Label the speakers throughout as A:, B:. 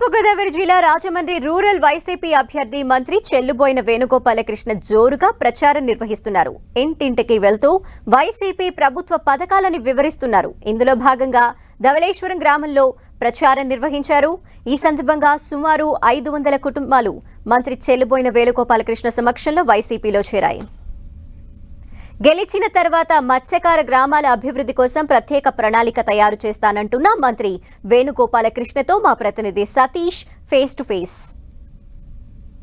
A: తూర్పుగోదావరి జిల్లా Rajahmundry rural YCP అభ్యర్థి మంత్రి చెల్లుబోయిన వేణుగోపాలకృష్ణ జోరుగా ప్రచారం నిర్వహిస్తున్నారు. ఇంటింటికి వెళ్తూ వైసీపీ ప్రభుత్వ పథకాలని వివరిస్తున్నారు. ఇందులో భాగంగా ధవళేశ్వరం గ్రామంలో ప్రచారం నిర్వహించారు. ఈ సందర్భంగా సుమారు ఐదు వందల కుటుంబాలు మంత్రి చెల్లుబోయిన వేణుగోపాలకృష్ణ సమక్షంలో వైసీపీలో చేరాయి. గెలిచిన తర్వాత మత్స్యకార గ్రామాల అభివృద్ధి కోసం ప్రత్యేక ప్రణాళిక తయారు చేస్తానంటున్న మంత్రి వేణుగోపాలకృష్ణతో మా ప్రతినిధి సతీష్ ఫేస్ టు ఫేస్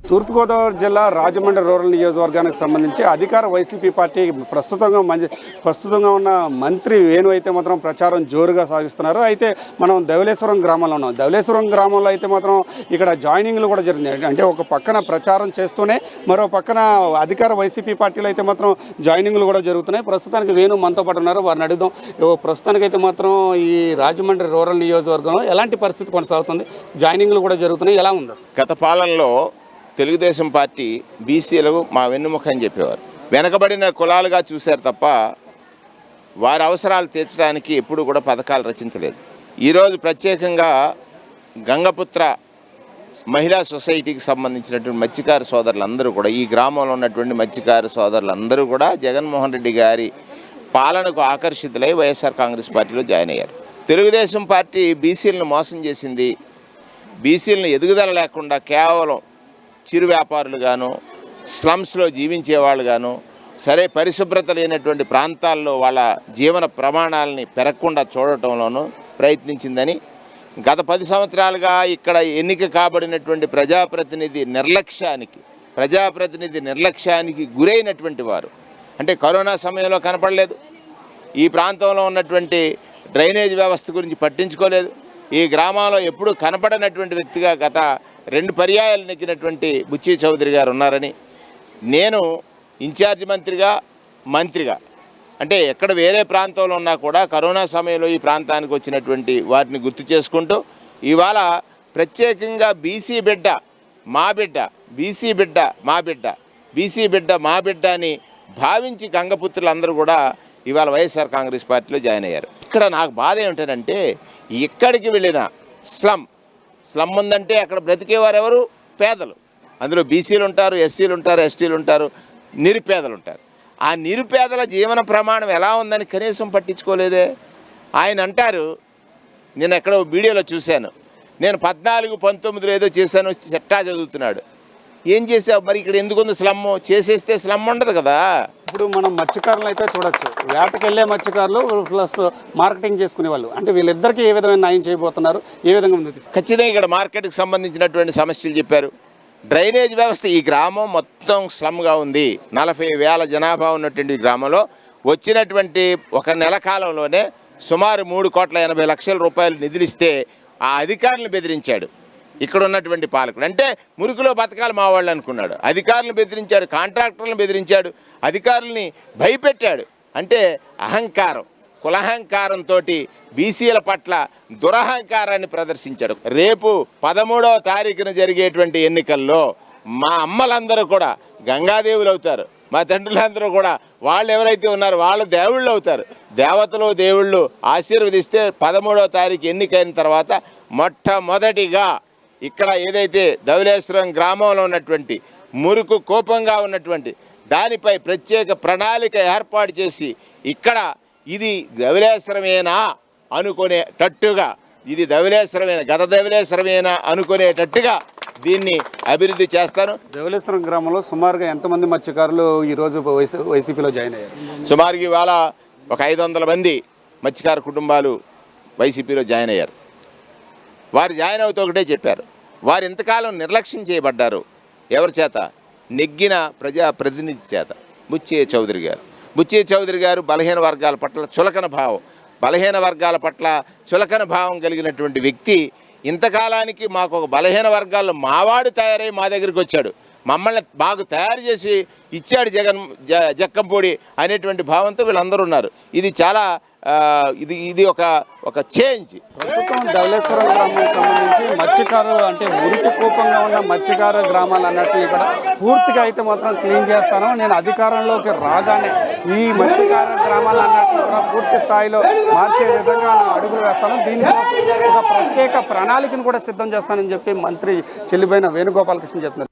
B: తూర్పుగోదావరి జిల్లా రాజమండ్రి రూరల్ నియోజకవర్గానికి సంబంధించి అధికార వైసీపీ పార్టీ ప్రస్తుతంగా మంచి ప్రస్తుతంగా ఉన్న మంత్రి వేణు అయితే మాత్రం ప్రచారం జోరుగా సాగిస్తున్నారు. అయితే మనం ధవలేశ్వరం గ్రామంలో ఉన్నాం. ధవలేశ్వరం గ్రామంలో అయితే మాత్రం ఇక్కడ జాయినింగ్లు కూడా జరిగింది అంటే ఒక పక్కన ప్రచారం చేస్తూనే మరో పక్కన అధికార వైసీపీ పార్టీలు అయితే మాత్రం జాయినింగ్లు కూడా జరుగుతున్నాయి. ప్రస్తుతానికి వేణు మనతో పాటు ఉన్నారు. వారిని అడుగుదాం. ప్రస్తుతానికైతే మాత్రం ఈ రాజమండ్రి రూరల్ నియోజకవర్గంలో ఎలాంటి పరిస్థితి కొనసాగుతుంది? జాయినింగ్లు కూడా జరుగుతున్నాయి. ఎలా ఉంది?
C: గత పాలనలో తెలుగుదేశం పార్టీ బీసీలకు మా వెన్నుముఖం అని చెప్పేవారు. వెనకబడిన కులాలుగా చూశారు తప్ప వారి అవసరాలు తీర్చడానికి ఎప్పుడు కూడా పథకాలు రచించలేదు. ఈరోజు ప్రత్యేకంగా గంగపుత్ర మహిళా సొసైటీకి సంబంధించినటువంటి మత్స్యకారు సోదరులందరూ కూడా ఈ గ్రామంలో ఉన్నటువంటి మత్స్యకారు సోదరులందరూ కూడా జగన్మోహన్ రెడ్డి గారి పాలనకు ఆకర్షితులై వైఎస్ఆర్ కాంగ్రెస్ పార్టీలో జాయిన్ అయ్యారు. తెలుగుదేశం పార్టీ బీసీలను మోసం చేసింది. బీసీలను ఎదుగుదల లేకుండా కేవలం చిరు వ్యాపారులు గాను స్లమ్స్లో జీవించే వాళ్ళు గాను సరే పరిశుభ్రత లేనటువంటి ప్రాంతాల్లో వాళ్ళ జీవన ప్రమాణాలని పెరగకుండా చూడటంలోనూ ప్రయత్నించిందని గత పది సంవత్సరాలుగా ఇక్కడ ఎన్నిక కాబడినటువంటి ప్రజాప్రతినిధి నిర్లక్ష్యానికి ప్రజాప్రతినిధి నిర్లక్ష్యానికి గురైనటువంటి వారు. అంటే కరోనా సమయంలో కనపడలేదు. ఈ ప్రాంతంలో ఉన్నటువంటి డ్రైనేజ్ వ్యవస్థ గురించి పట్టించుకోలేదు. ఈ గ్రామంలో ఎప్పుడూ కనపడనటువంటి వ్యక్తిగా గత రెండు పర్యాయాలు నెగ్గినటువంటి బుచ్చి చౌదరి గారు ఉన్నారని నేను ఇన్ఛార్జ్ మంత్రిగా మంత్రిగా అంటే ఎక్కడ వేరే ప్రాంతంలో ఉన్నా కూడా కరోనా సమయంలో ఈ ప్రాంతానికి వచ్చినటువంటి వారిని గుర్తు చేసుకుంటూ ఇవాళ ప్రత్యేకంగా బీసీ బిడ్డ మా బిడ్డ బీసీ బిడ్డ మా బిడ్డ బీసీ బిడ్డ మా బిడ్డ అని భావించి గంగపుత్రులందరూ కూడా ఇవాళ వైఎస్ఆర్ కాంగ్రెస్ పార్టీలో జాయిన్ అయ్యారు. ఇక్కడ నాకు బాధ ఏమిటంటే ఎక్కడికి వెళ్ళినా స్లమ్. స్లమ్ ఉందంటే అక్కడ బ్రతికేవారు ఎవరు పేదలు. అందులో బీసీలు ఉంటారు ఎస్సీలు ఉంటారు ఎస్టీలు ఉంటారు నిరుపేదలు ఉంటారు. ఆ నిరుపేదల జీవన ప్రమాణం ఎలా ఉందని కనీసం పట్టించుకోలేదే. ఆయన అంటారు నేను ఎక్కడో వీడియోలో చూశాను. నేను పద్నాలుగు పంతొమ్మిదిలో ఏదో చేశాను చెట్టా చదువుతున్నాడు. ఏం చేసావు? మరి ఇక్కడ ఎందుకు ఉంది స్లమ్? చేసేస్తే స్లమ్ ఉండదు కదా.
B: ఇప్పుడు మనం మత్స్యకారులు అయితే చూడొచ్చు. వేటకి వెళ్ళే మత్స్యకారులు ప్లస్ మార్కెటింగ్ చేసుకునే వాళ్ళు. అంటే వీళ్ళిద్దరికీ ఏ విధమైన న్యాయం చేయబోతున్నారు? ఏ విధంగా ఉంది?
C: ఖచ్చితంగా ఇక్కడ మార్కెట్కి సంబంధించినటువంటి సమస్యలు చెప్పారు. డ్రైనేజ్ వ్యవస్థ ఈ గ్రామం మొత్తం స్లమ్గా ఉంది. నలభై వేల జనాభా ఉన్నటువంటి గ్రామంలో వచ్చినటువంటి ఒక నెల కాలంలోనే సుమారు మూడు కోట్ల ఎనభై లక్షల రూపాయలు నిధులు ఇస్తే ఆ అధికారులను బెదిరించాడు. ఇక్కడ ఉన్నటువంటి పాలకుడు. అంటే మురికిలో బతకాలి మా వాళ్ళు అనుకున్నాడు. అధికారులను బెదిరించాడు కాంట్రాక్టర్లను బెదిరించాడు అధికారుల్ని భయపెట్టాడు. అంటే అహంకారం కులహంకారంతో బీసీల పట్ల దురహంకారాన్ని ప్రదర్శించాడు. రేపు పదమూడవ తారీఖున జరిగేటువంటి ఎన్నికల్లో మా అమ్మలందరూ కూడా గంగాదేవులు అవుతారు. మా తండ్రులందరూ కూడా వాళ్ళు ఎవరైతే ఉన్నారో వాళ్ళు దేవుళ్ళు అవుతారు. దేవతలు దేవుళ్ళు ఆశీర్వదిస్తే పదమూడవ తారీఖు ఎన్నికైన తర్వాత మొట్టమొదటిగా ఇక్కడ ఏదైతే ధవలేశ్వరం గ్రామంలో ఉన్నటువంటి మురుకు కోపంగా ఉన్నటువంటి దానిపై ప్రత్యేక ప్రణాళిక ఏర్పాటు చేసి ఇక్కడ ఇది ధవలేశ్వరమేనా అనుకునేటట్టుగా ఇది ధవలేశ్వరమేనా గత ధవలేశ్వరమేనా అనుకునేటట్టుగా దీన్ని అభివృద్ధి చేస్తాను.
B: ధవళేశ్వరం గ్రామంలో సుమారుగా ఎంతమంది మత్స్యకారులు ఈరోజు వైసీ వైసీపీలో జాయిన్ అయ్యారు?
C: సుమారుగా ఇవాళ ఒక ఐదు వందల మంది మత్స్యకార కుటుంబాలు వైసీపీలో జాయిన్ అయ్యారు. వారు జాయిన్ అవుతూ ఒకటే చెప్పారు. వారు ఇంతకాలం నిర్లక్ష్యం చేయబడ్డారు. ఎవరి చేత? నెగ్గిన ప్రజా ప్రతినిధి చేత. బుచ్చయ్య చౌదరి గారు. బుచ్చయ్య చౌదరి గారు బలహీన వర్గాల పట్ల చులకన భావం. బలహీన వర్గాల పట్ల చులకన భావం కలిగినటువంటి వ్యక్తి ఇంతకాలానికి మాకు ఒక బలహీన వర్గాల్లో మావాడు తయారై మా దగ్గరికి వచ్చాడు. మమ్మల్ని బాగా తయారు చేసి ఇచ్చాడు జగన్ జ జక్కంపూడి అనేటువంటి భావంతో వీళ్ళందరూ ఉన్నారు. ఇది చాలా ఇది ఇది ఒక ఒక చేంజ్
B: ప్రస్తుతం ధవళేశ్వరం గ్రామానికి సంబంధించి మత్స్యకారులు అంటే మురికి కూపంగా ఉన్న మత్స్యకార గ్రామాలు అన్నట్టు కూడా పూర్తిగా అయితే మాత్రం క్లీన్ చేస్తాను. నేను అధికారంలోకి రాగానే ఈ మత్స్యకార గ్రామాలు అన్నట్టు కూడా పూర్తి స్థాయిలో మార్చే విధంగా నా అడుగులు వేస్తాను. దీనికోసం ఒక ప్రత్యేక ప్రణాళికను కూడా సిద్ధం చేస్తానని చెప్పి మంత్రి చెల్లిపోయిన వేణుగోపాలకృష్ణ చెప్తున్నారు